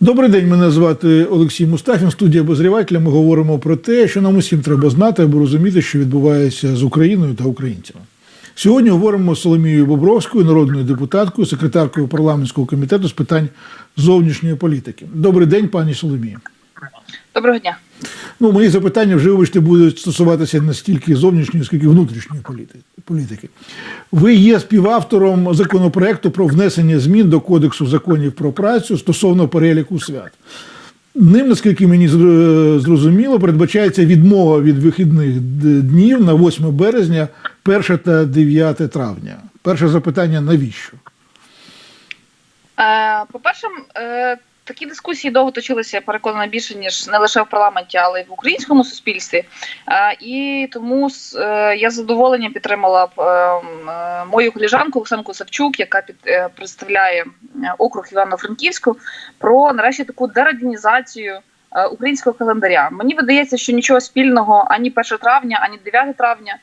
Добрий день, мене звати Олексій Мустафін, студія обозрівателя. Ми говоримо про те, що нам усім треба знати, аби розуміти, що відбувається з Україною та українцями. Сьогодні говоримо з Соломією Бобровською, народною депутаткою, секретаркою парламентського комітету з питань зовнішньої політики. Добрий день, пані Соломія. Доброго дня. Ну, мої запитання вже вибачте будуть стосуватися не стільки зовнішньої, скільки внутрішньої політи- політики. Ви є співавтором законопроекту про внесення змін до Кодексу законів про працю стосовно переліку свят. Ним, наскільки мені зрозуміло, передбачається відмова від вихідних днів на 8 березня, 1 та 9 травня. Перше запитання: навіщо? Е, по-перше, е, такі дискусії довго точилися, переконана більше ніж не лише в парламенті, але й в українському суспільстві. І тому е, я з задоволенням підтримала е, е, мою коліжанку Оксанку Савчук, яка під, е, представляє округ Івано-Франківську, про нарешті таку дерадінізацію. Українського календаря мені видається, що нічого спільного ані 1 травня, ані 9 травня,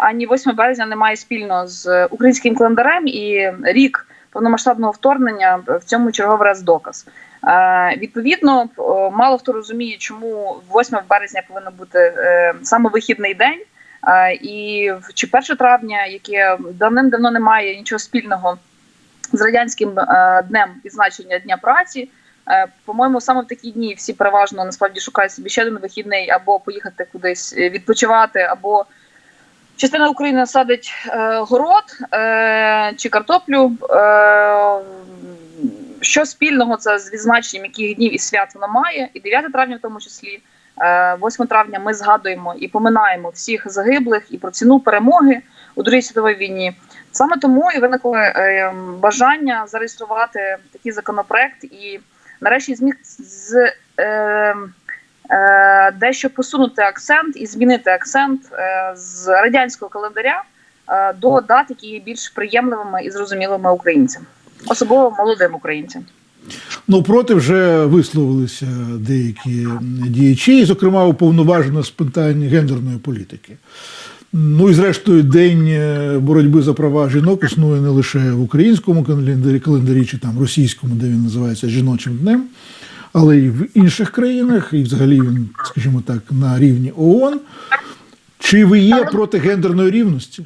ані 8 березня немає спільно з українським календарем і рік повномасштабного вторгнення в цьому черговий раз доказ. Е, відповідно, мало хто розуміє, чому 8 березня повинен бути е, саме вихідний день, е, і чи 1 травня, яке давним-давно не має нічого спільного з радянським е, днем відзначення дня праці. Е, По-моєму, саме в такі дні всі переважно насправді шукають собі ще один вихідний або поїхати кудись е, відпочивати, або частина України садить е, город е, чи картоплю. Е, що спільного це з відзначенням яких днів і свят воно має, і 9 травня, в тому числі, е, 8 травня ми згадуємо і поминаємо всіх загиблих і про ціну перемоги у Другій світовій війні. Саме тому і виникло е, бажання зареєструвати такий законопроект і нарешті зміг з е, е, дещо посунути акцент і змінити акцент е, з радянського календаря е, до дат, які є більш приємливими і зрозумілими українцям, особливо молодим українцям. Ну, проти вже висловилися деякі діячі, зокрема, уповноважена з питань гендерної політики. Ну і зрештою, день е, боротьби за права жінок існує не лише в українському календарі, календарі чи там російському, де він називається жіночим днем, але й в інших країнах, і взагалі він, скажімо так, на рівні ООН. Чи ви є проти гендерної рівності?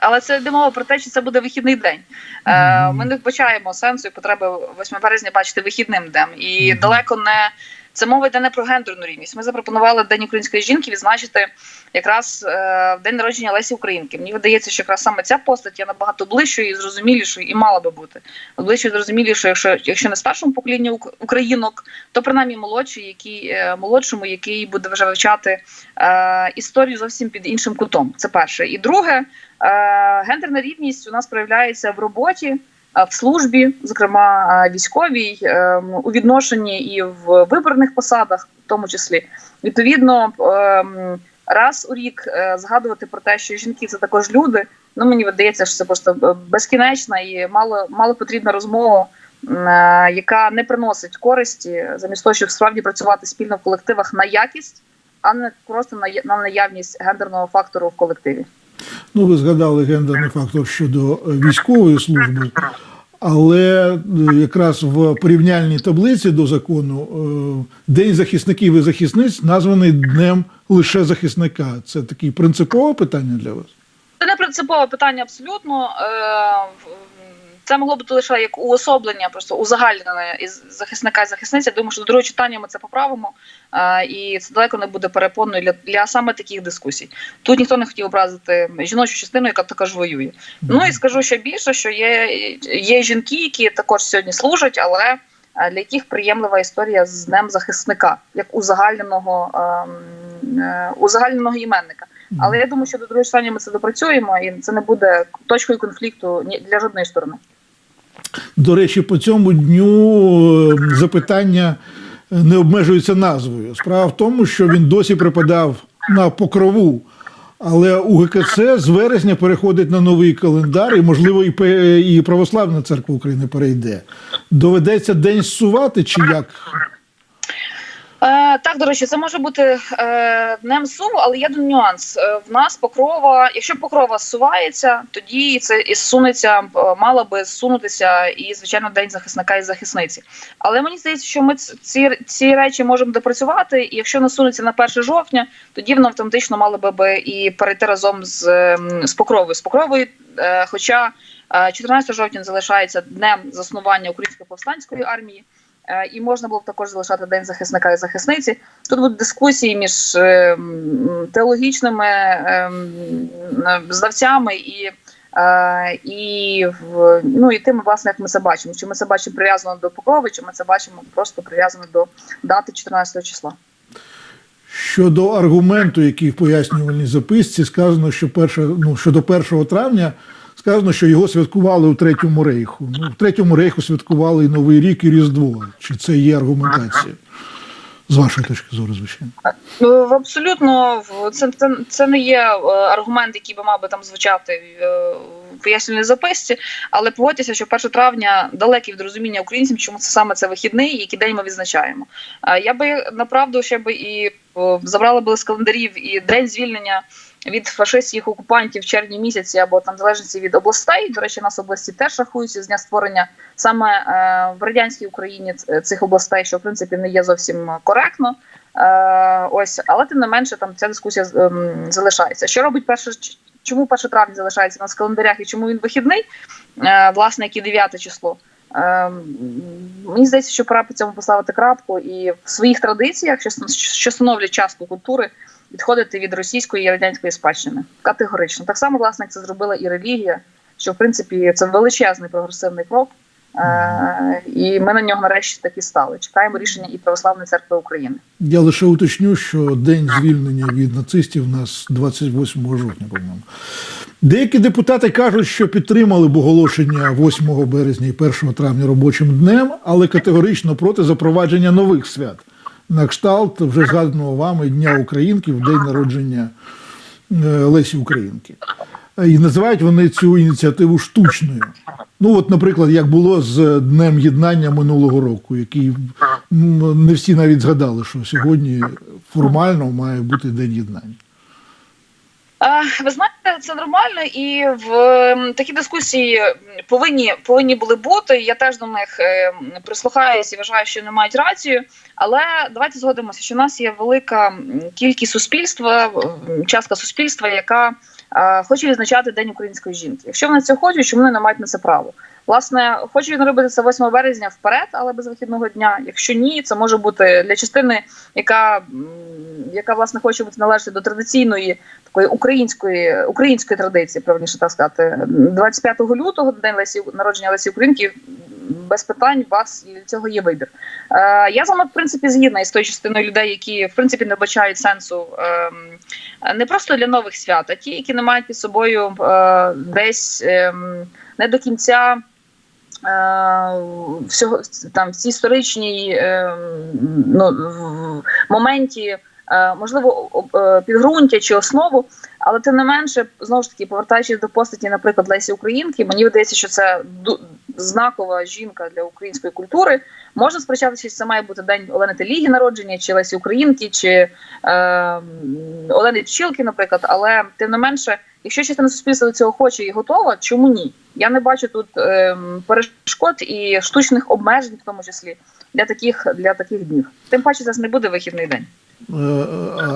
Але це йде мова про те, що це буде вихідний день. Е, Ми не вбачаємо сенсу і потреби 8 березня бачити вихідним днем. І далеко не це мова йде не про гендерну рівність. Ми запропонували День української жінки відзначити якраз е, в день народження Лесі Українки. Мені видається, що якраз саме ця постать є набагато ближчою і зрозумілішою, і мала би бути. Ближчою і зрозумілішою, якщо, якщо не старшому поколінню українок, то принаймні молодший, який е, молодшому, який буде вже вивчати е, історію зовсім під іншим кутом. Це перше. І друге, Е, Гендерна рівність у нас проявляється в роботі, е, в службі, зокрема е, військовій, е, у відношенні і в виборних посадах, в тому числі. Відповідно, е, раз у рік е, згадувати про те, що жінки це також люди. Ну мені видається, що це просто е, безкінечна і мало, мало потрібна розмова, е, яка не приносить користі, замість того, щоб справді працювати спільно в колективах на якість, а не просто на наявність гендерного фактору в колективі. Ну, ви згадали гендерний фактор щодо е, військової служби, але е, якраз в порівняльній таблиці до закону е, День захисників і захисниць названий днем лише захисника. Це таке принципове питання для вас. Це не принципове питання абсолютно. Це могло бути лише як уособлення, просто узагальнене із захисника і захисниці. Думаю, що до другого читання ми це поправимо, е, і це далеко не буде перепоною для, для саме таких дискусій. Тут ніхто не хотів образити жіночу частину, яка також воює. Ну і скажу ще більше, що є, є жінки, які також сьогодні служать, але е, для яких приємлива історія з днем захисника, як узагальненого, ем, е, узагальненого іменника. Але я думаю, що до другого читання ми це допрацюємо, і це не буде точкою конфлікту ні для жодної сторони. До речі, по цьому дню е, запитання не обмежуються назвою. Справа в тому, що він досі припадав на покрову. Але УГКЦ з вересня переходить на новий календар, і, можливо, і і Православна церква України перейде. Доведеться день зсувати чи як? Е, так, до речі, це може бути е, днем суму, але є нюанс. Е, в нас покрова, якщо покрова зсувається, тоді це і зсунеться, е, мала би зсунутися і, звичайно, день захисника і захисниці. Але мені здається, що ми ці, ці речі можемо допрацювати, і якщо насунеться на 1 жовтня, тоді воно автоматично мало би і перейти разом з, з покровою. З покровою, хоча е, 14 жовтня залишається днем заснування Української повстанської армії. Е, І можна було б також залишати день захисника і захисниці. Тут будуть дискусії між е, теологічними е, знавцями і, е, і, ну, і тим, власне, як ми це бачимо. Чи ми це бачимо прив'язано до покрови, чи ми це бачимо просто прив'язано до дати 14 числа. Щодо аргументу, який в пояснювальній записці сказано, що перше, ну, щодо 1 травня сказано, що його святкували у Третьому рейху. Ну, в Третьому рейху святкували і Новий рік, і Різдво. Чи це є аргументація? З вашої точки зору, звичайно. Ну, абсолютно це, це, це не є е, аргумент, який би мав би там звучати е, пояснювальній записці, але погодьтеся, що 1 травня далекий від розуміння українцям, чому це саме це вихідний, який день ми відзначаємо. Е, Я би направду ще би і е, забрала би з календарів і день звільнення. Від фашистських окупантів в червні місяці або там залежності від областей. До речі, нас області теж рахуються з дня створення саме е, в радянській Україні цих областей, що в принципі не є зовсім коректно. Е, ось, але тим не менше, там ця дискусія ем, залишається. Що робить перше? Чому 1 травня залишається у нас в календарях і чому він вихідний? Е, власне, як і 9 число. Ем, мені здається, що пора по цьому поставити крапку і в своїх традиціях, що становлять частку культури, відходити від російської і радянської спадщини категорично. Так само, власне, як це зробила і релігія, що в принципі це величезний прогресивний крок. Е, і ми на нього нарешті таки стали. Чекаємо рішення і Православної церкви України. Я лише уточню, що день звільнення від нацистів у нас 28 жовтня, по-моєму. Деякі депутати кажуть, що підтримали б оголошення 8 березня і 1 травня робочим днем, але категорично проти запровадження нових свят. На кшталт вже згаданого вами Дня Українки в день народження е, Лесі Українки. І називають вони цю ініціативу штучною. Ну, от, наприклад, як було з Днем єднання минулого року, який не всі навіть згадали, що сьогодні формально має бути День єднання. Е, Ви знаєте, це нормально, і в такі дискусії повинні повинні були бути. Я теж до них е, прислухаюся і вважаю, що не мають рацію. Але давайте згодимося, що в нас є велика кількість суспільства, частка суспільства, яка е, хоче відзначати День української жінки. Якщо вони це хочуть, чому вони не мають на це право? Власне, хочуть вони робити це 8 березня вперед, але без вихідного дня. Якщо ні, це може бути для частини, яка, яка власне хоче бути належати до традиційної такої української української традиції, правильніше так сказати, 25 лютого, день Лесі народження Лесі Українки. Без питань вас цього є вибір. Е, я з вами в принципі згідна із тою частиною людей, які в принципі не бачають сенсу ем, не просто для нових свят, а ті, які не мають під собою е, десь ем, не до кінця е, всього там в цій історичній ем, ну, моменті. Е, Можливо, е, підґрунтя чи основу, але тим не менше, знову ж таки, повертаючись до постаті, наприклад, Лесі Українки, мені видається, що це знакова жінка для української культури. Можна сперечатися, чи це має бути день Олени Теліги народження, чи Лесі Українки, чи е, Олени Пчілки, наприклад. Але тим не менше, якщо частина суспільства до цього хоче і готова, чому ні? Я не бачу тут е, перешкод і штучних обмежень, в тому числі для таких для таких днів. Тим паче, ж не буде вихідний день. Е,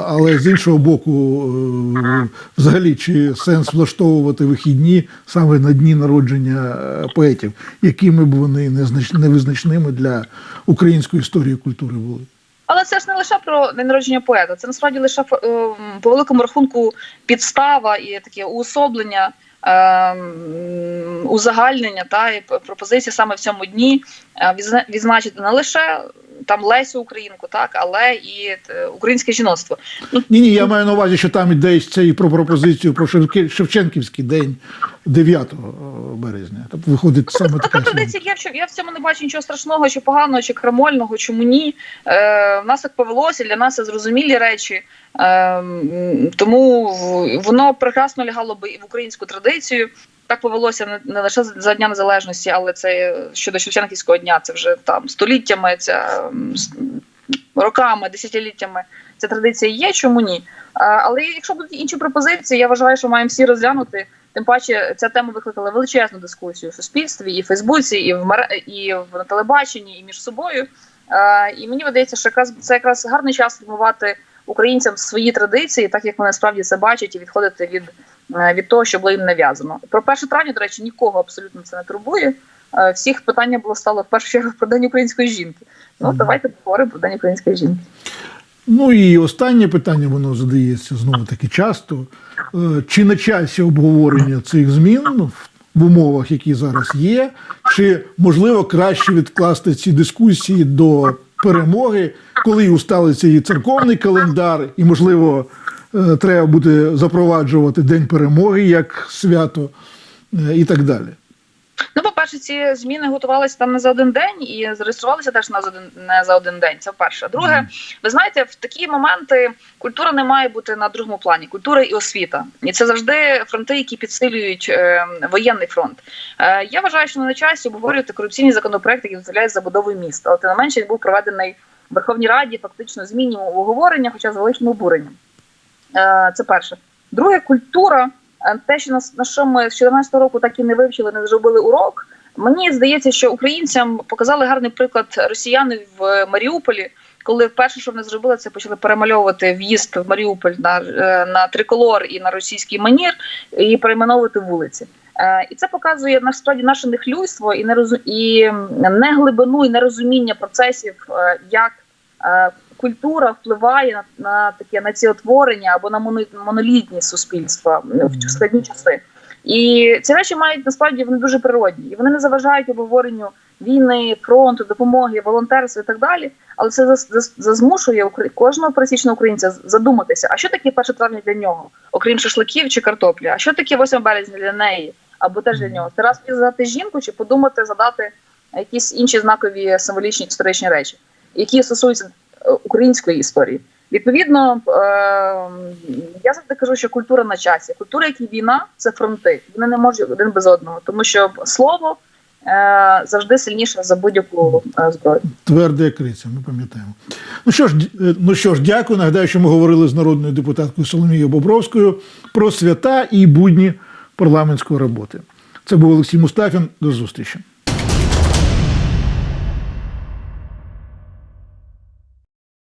Але з іншого боку, е, взагалі, чи сенс влаштовувати вихідні саме на дні народження е, поетів, якими б вони невизначними для української історії культури були? Але це ж не лише про день народження поета, це насправді лише е, по великому рахунку підстава і таке уособлення, е, узагальнення та і п- пропозиція саме в цьому дні е, відзначити не лише там Лесю Українку, так, але і е, українське жіноцтво. Ну, Ні, ні, я маю на увазі, що там йдеться і про пропозицію про Шевченківський день 9 березня. Тобто виходить саме Така традиція є, що я в цьому не бачу нічого страшного, чи поганого, чи крамольного, чому ні. Е, в нас так повелося, для нас це зрозумілі речі. Е, тому воно прекрасно лягало би і в українську традицію. Так повелося не, не лише за Дня Незалежності, але це щодо Шевченківського дня, це вже там століттями ця роками, десятиліттями ця традиція є, чому ні? Е, Але якщо будуть інші пропозиції, я вважаю, що маємо всі розглянути. Тим паче, ця тема викликала величезну дискусію в суспільстві, і в Фейсбуці, і в мере- і в на телебаченні, і між собою. Е, І мені видається, що якраз це якраз гарний час формувати українцям свої традиції, так як вони справді це бачать, і відходити від, е, від того, що було їм нав'язано. Про 1 травня, до речі, нікого абсолютно це не турбує. Е, Всіх питання було стало в першу чергу про день української жінки. Ну Мгм. давайте поговоримо про день української жінки. Ну і останнє питання, воно задається знову таки часто. Е, Чи на часі обговорення цих змін ну, в умовах, які зараз є, чи можливо краще відкласти ці дискусії до перемоги, коли усталиться і церковний календар, і можливо е, треба буде запроваджувати День перемоги як свято е, і так далі. По-перше, ці зміни готувалися там не за один день і зареєструвалися теж на один не за один день. Це перше. Друге, ви знаєте, в такі моменти культура не має бути на другому плані. Культура і освіта, і це завжди фронти, які підсилюють е, воєнний фронт. Е, я вважаю, що не на часі обговорювати корупційні законопроекти, які дозволяють забудовою міста. Але тим не менше він був проведений в Верховній Раді, фактично з мінімум обговорення, хоча з великим обуренням. Е, це перше. Друге, культура. Е, Те, що нас на що ми з 14 року так і не вивчили, не зробили урок. Мені здається, що українцям показали гарний приклад росіяни в Маріуполі, коли перше, що вони зробили, це почали перемальовувати в'їзд в Маріуполь на, е, на триколор і на російський манір і перейменовувати вулиці. Е, І це показує насправді наше нехлюйство і і не глибину і нерозуміння процесів, е, як культура впливає на, на таке на ці утворення або на моно- монолітність суспільства в складні часи. І ці речі мають насправді вони дуже природні, і вони не заважають обговоренню війни, фронту, допомоги, волонтерства і так далі. Але це зазмушує кожного пересічного українця задуматися, а що таке 1 травня для нього, окрім шашликів чи картоплі? А що таке 8 березня для неї або теж для нього? Це раз задати жінку чи подумати, задати якісь інші знакові символічні історичні речі, які стосуються е, української історії. Відповідно, е, я завжди кажу, що культура на часі. Культура, як і війна, це фронти. Вони не можуть один без одного, тому що слово е, завжди сильніше за будь-яку е, зброю. Тверде криця, ми пам'ятаємо. Ну що ж, ну що ж, дякую. Нагадаю, що ми говорили з народною депутаткою Соломією Бобровською про свята і будні парламентської роботи. Це був Олексій Мустафін. До зустрічі.